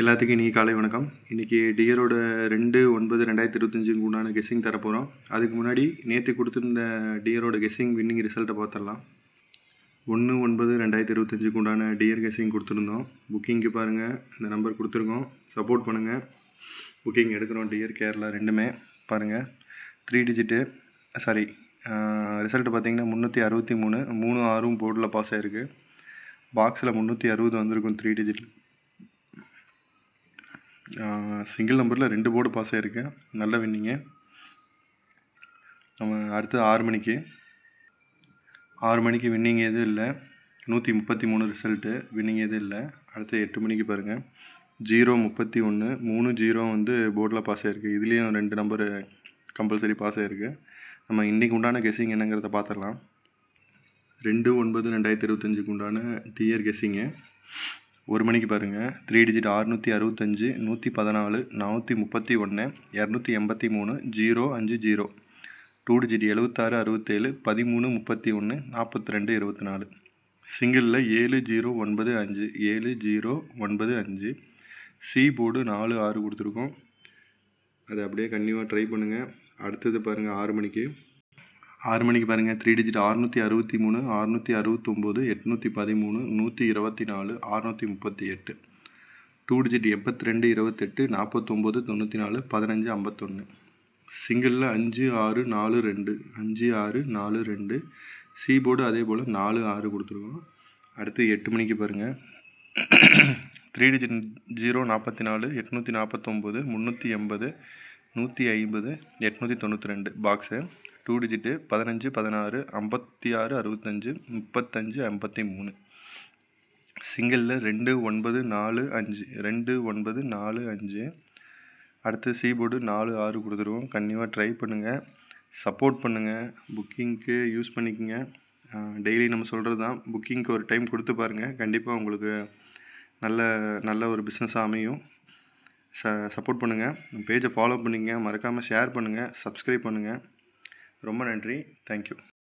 எல்லாத்துக்கும் இன்றைக்கி காலை வணக்கம். இன்றைக்கி டியரோட ரெண்டு ஒன்பது ரெண்டாயிரத்தி இருபத்தஞ்சுக்கு உண்டான கெஸ்ஸிங் தரப்போகிறோம் அதுக்கு முன்னாடி நேற்று கொடுத்துருந்த டியரோட கெஸ்ஸிங் வின்னிங் ரிசல்ட்டை பார்த்துடலாம். ஒன்று ஒன்பது ரெண்டாயிரத்தி இருபத்தஞ்சுக்கு உண்டான டியர் கெஸ்ஸிங் கொடுத்துருந்தோம். புக்கிங்க்கு பாருங்கள் இந்த நம்பர் கொடுத்துருக்கோம். சப்போர்ட் பண்ணுங்கள் புக்கிங் எடுக்கிறோம் டியர் கேரளா ரெண்டுமே. பாருங்கள் த்ரீ டிஜிட்டு சாரி ரிசல்ட்டு பார்த்தீங்கன்னா முந்நூற்றி அறுபத்தி மூணு மூணு ஆறும் போர்டில் பாஸ் ஆகிருக்கு பாக்ஸில் முந்நூற்றி அறுபது வந்திருக்கும் த்ரீ டிஜிட்டில் சிங்கிள் நம்பரில் ரெண்டு போர்டு பாஸ் ஆகிருக்கேன் நல்ல வின்னிங்கு. நம்ம அடுத்து ஆறு மணிக்கு. ஆறு மணிக்கு வின்னிங் எதுவும் இல்லை. நூற்றி முப்பத்தி மூணு ரிசல்ட்டு வின்னிங் எதுவும் இல்லை. அடுத்து எட்டு மணிக்கு பாருங்கள் ஜீரோ முப்பத்தி ஒன்று மூணு ஜீரோ வந்து போர்டில் பாஸ் ஆகிருக்கு இதுலேயும் ரெண்டு நம்பரு கம்பல்சரி பாஸ் ஆகிருக்கு நம்ம இன்றைக்கு உண்டான கெஸ்ஸிங் என்னங்கிறத பார்த்துடலாம் ரெண்டு ஒன்பது ரெண்டாயிரத்தி இருபத்தஞ்சுக்கு உண்டான டிஎர் கெஸ்ஸிங்கு ஒரு மணிக்கு பாருங்கள் த்ரீ டிஜிட் அறுநூற்றி அறுபத்தஞ்சு நூற்றி பதினாலு நானூற்றி முப்பத்தி ஒன்று இரநூத்தி எண்பத்தி மூணு ஜீரோ அஞ்சு ஜீரோ டூ டிஜிட் எழுபத்தாறு அறுபத்தேழு பதிமூணு முப்பத்தி ஒன்று நாற்பத்தி ரெண்டு இருபத்தி நாலு. சிங்கிளில் ஏழு ஜீரோ ஒன்பது அஞ்சு ஏழு ஜீரோ ஒன்பது அஞ்சு. சி போர்டு நாலு ஆறு கொடுத்துருக்கோம். அதை அப்படியே கண்டிப்பாக ட்ரை பண்ணுங்கள் அடுத்தது பாருங்கள் ஆறு மணிக்கு. ஆறு மணிக்கு பாருங்கள் த்ரீ டிஜிட் அறுநூற்றி அறுபத்தி மூணு அறுநூற்றி அறுபத்தொம்போது எட்நூற்றி பதிமூணு நூற்றி இருபத்தி நாலு அறுநூற்றி முப்பத்தி எட்டு. டூ டிஜிட் எண்பத்தி ரெண்டு இருபத்தெட்டு நாற்பத்தொம்போது தொண்ணூற்றி நாலு பதினஞ்சு ஐம்பத்தொன்று சிங்கிளில் அஞ்சு ஆறு நாலு ரெண்டு. அஞ்சு ஆறு நாலு ரெண்டு. சி போர்டு அதே போல் நாலு ஆறு கொடுத்துருக்கோம் அடுத்து எட்டு மணிக்கு பாருங்கள் த்ரீ டிஜிட் ஜீரோ நாற்பத்தி நாலு எட்நூற்றி நாற்பத்தொம்போது முந்நூற்றி எண்பது நூற்றி ஐம்பது எட்நூற்றி தொண்ணூற்றி ரெண்டு. பாக்ஸு டூ டிஜிட்டு பதினஞ்சு பதினாறு ஐம்பத்தி ஆறு அறுபத்தஞ்சு முப்பத்தஞ்சு ஐம்பத்தி மூணு சிங்கிளில் ரெண்டு ஒன்பது நாலு அஞ்சு. ரெண்டு ஒன்பது நாலு அஞ்சு. அடுத்து சீபோர்டு நாலு ஆறு கொடுத்துருவோம். கண்டிப்பாக ட்ரை பண்ணுங்கள் சப்போர்ட் பண்ணுங்கள் புக்கிங்க்கு யூஸ் பண்ணிக்கோங்க. டெய்லி நம்ம சொல்கிறது தான் புக்கிங்க்கு ஒரு டைம் கொடுத்து பாருங்கள் கண்டிப்பாக உங்களுக்கு நல்ல நல்ல ஒரு பிஸ்னஸாக அமையும். ச சப்போர்ட் பண்ணுங்கள் பேஜை ஃபாலோ பண்ணிக்கங்க மறக்காமல் ஷேர் பண்ணுங்கள் சப்ஸ்கிரைப் பண்ணுங்கள் ரொம்ப நன்றி தேங்க்யூ